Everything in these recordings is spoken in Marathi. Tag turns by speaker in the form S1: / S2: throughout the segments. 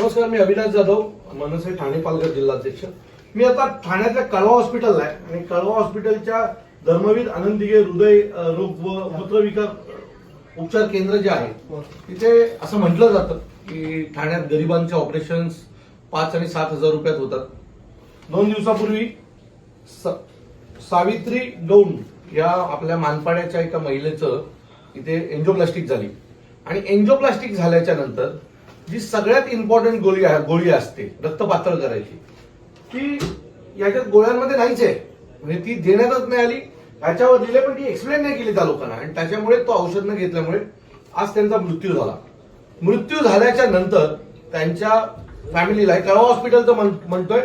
S1: नमस्कार मी अविनाश जाधव मनसे ठाणे पालघर जिल्हाध्यक्ष. मी आता ठाण्यातल्या कळवा हॉस्पिटलला आहे आणि कळवा हॉस्पिटलच्या धर्मवीर आनंदिगे हृदय रोग व मूत्रविकार उपचार केंद्र जे आहे तिथे असं म्हटलं जातं की ठाण्यात गरिबांचे ऑपरेशन्स पाच आणि सात हजार रुपयात होतात. दोन दिवसापूर्वी सावित्री गौंड या आपल्या मानपाड्याच्या एका महिलेचं इथे एन्जिओप्लास्टिक झाली. आणि एन्जिओप्लास्टिक झाल्याच्यानंतर जी सगळ्यात इम्पॉर्टंट गोळी आहे गोळी असते रक्त पातळ करायची. ती याच्यात गोळ्यांमध्ये नाहीच आहे. म्हणजे ती देण्यातच नाही आली याच्यावर दिले पण ती एक्सप्लेन नाही केली त्या लोकांना. आणि त्याच्यामुळे तो औषध न घेतल्यामुळे आज त्यांचा मृत्यू झाला. मृत्यू झाल्याच्यानंतर त्यांच्या फॅमिलीला कळवा हॉस्पिटलचं म्हणतोय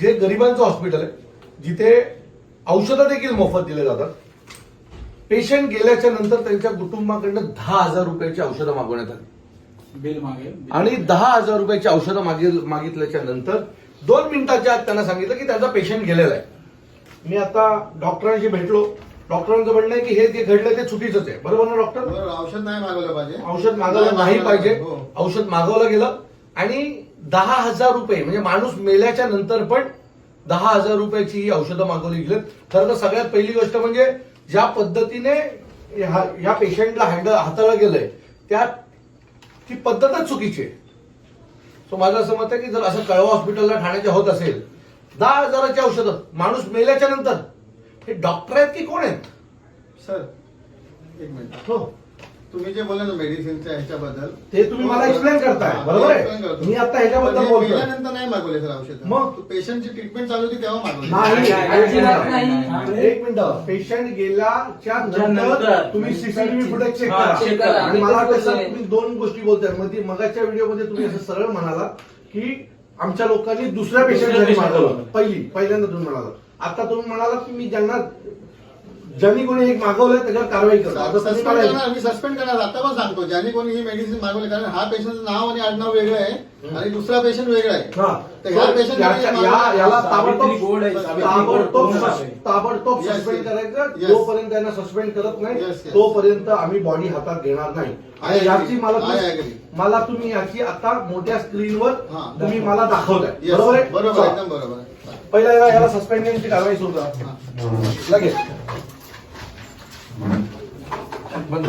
S1: जे गरिबांचं हॉस्पिटल आहे जिथे औषधं देखील मोफत दिले जातात. पेशंट गेल्याच्यानंतर त्यांच्या कुटुंबाकडनं दहा हजार रुपयाची औषधं मागवण्यात आली.
S2: बिल मागेल.
S1: आणि दहा हजार रुपयाची औषधं मागिल मागितल्याच्या नंतर दोन मिनिटाच्या आत त्यांना सांगितलं की त्यांचा पेशंट गेलेला आहे. मी आता डॉक्टरांशी भेटलो. डॉक्टरांचं म्हणणं आहे की हे जे घडलं ते चुकीचंच आहे. बरोबर ना डॉक्टर?
S3: औषध नाही मागवलं पाहिजे.
S1: औषध मागवलं नाही पाहिजे.
S3: हो.
S1: औषध मागवलं गेलं. आणि दहा हजार रुपये म्हणजे माणूस मेल्याच्या नंतर पण दहा हजार रुपयाची ही औषधं मागवली गेलीत. खरं तर सगळ्यात पहिली गोष्ट म्हणजे ज्या पद्धतीने ह्या- ह्या पेशंटला हँडल हाताळलं गेलंय त्या ती पद्धतच चुकीची आहे. सो माझं असं मत आहे की जर असं कळवा हॉस्पिटलला ठाण्याचे होत असेल दहा हजाराची औषधं माणूस मेल्याच्या नंतर हे डॉक्टर आहेत की कोण आहेत?
S3: सर एक मिनिट
S1: हो.
S3: तुम्ही जे बोलला ना मेडिसिनच्या ह्याच्याबद्दल
S1: ते तुम्ही मला explain करताय,
S3: हा,
S1: बरोबर आहे? मी आता ह्याच्याबद्दल
S3: हे
S1: बोलतोय.
S3: मेल्यानंतर नाही मागवले सर औषध
S1: मग?
S3: पेशंटची ट्रीटमेंट चालू होती तेव्हा मागवले
S1: एक. मिनिट पेशंट गेल्याच्यानंतर नंतर तुम्ही सीसीटीव्ही फुटेज चेक करा. आणि मला वाटतं सर
S2: ते
S1: तुम्ही दोन गोष्टी बोलतायमध्ये मगाच्या व्हिडिओमध्ये तुम्ही असं सरळ म्हणाला की आमच्या लोकांनी दुसऱ्या पेशंट
S2: दुसऱ्या patient
S1: मागवलं. पहिली पहिल्यांदा तुम्ही म्हणाला आता तुम्ही म्हणाला की मी ज्यांना ज्यांनी कोणी एक मागवलंय त्याच्यावर कारवाई करतो आता तुम्ही
S3: सस्पेंड करणार मी सस्पेंड करणार आता पण सांगतो ज्याने कोणी ही मेडिसिन मागवली कारण हा पेशंटचं नाव आणि आडनाव वेगळं आहे आणि दुसरा पेशंट वेगळा आहे
S1: हा.
S3: तर ह्या
S1: या- याला
S2: आहे,
S1: ताबडतोब
S2: गोड
S1: ताबडतोब सस्पेंड. करायचं. जोपर्यंत त्यांना सस्पेंड करत नाही. तोपर्यंत आम्ही बॉडी हातात घेणार नाही आणि. याची मला. मला तुम्ही याची आता मोठ्या स्क्रीनवर
S3: हा.
S1: तुम्ही मला दाखवताय
S3: Yes,
S1: बरोबर आहे
S3: बरोबर
S1: चला.
S3: एकदम बरोबर आहे.
S1: पहिला याला याला सस्पेंडची कारवाई सुरू करा
S3: हा.
S1: लगेच बंद